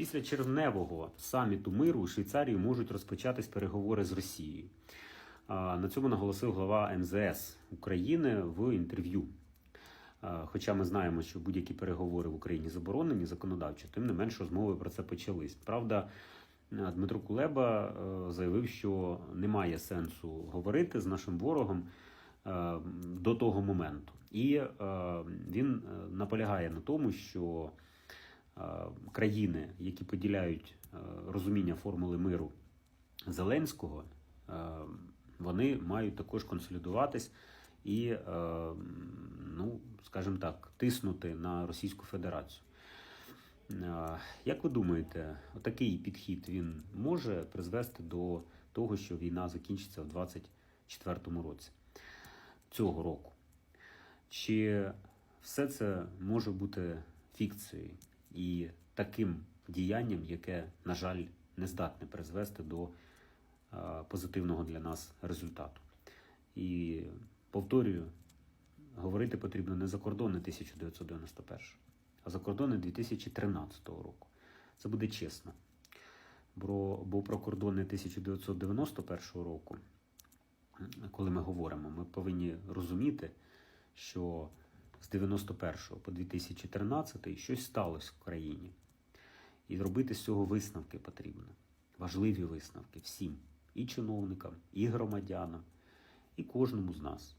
Після червневого саміту миру у Швейцарії можуть розпочатись переговори з Росією. На цьому наголосив глава МЗС України в інтерв'ю. Хоча ми знаємо, що будь-які переговори в Україні заборонені законодавчо, тим не менш розмови про це почались. Правда, Дмитро Кулеба заявив, що немає сенсу говорити з нашим ворогом до того моменту. І він наполягає на тому, що країни, які поділяють е, розуміння формули миру Зеленського, е, вони мають також консолідуватись і, е, ну, скажімо так, тиснути на Російську Федерацію. Е, Як ви думаєте, такий підхід він може призвести до того, що війна закінчиться в 2024 році цього року? Чи все це може бути фікцією і таким діянням, яке, на жаль, не здатне призвести до позитивного для нас результату? І повторюю, говорити потрібно не за кордони 1991, а за кордони 2013 року. Це буде чесно. Бо про кордони 1991 року, коли ми говоримо, ми повинні розуміти, що з 91 по 2013 щось сталося в країні. І робити з цього висновки потрібно. Важливі висновки всім, і чиновникам, і громадянам, і кожному з нас.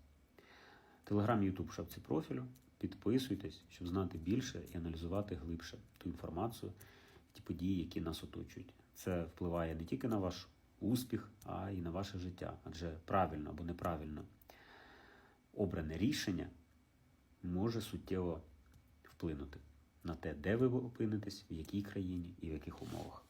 Телеграм, Ютуб, шапці профілю. Підписуйтесь, щоб знати більше і аналізувати глибше ту інформацію, ті події, які нас оточують. Це впливає не тільки на ваш успіх, а й на ваше життя. Адже правильно або неправильно обране рішення може суттєво вплинути на те, де ви опинитесь, в якій країні і в яких умовах.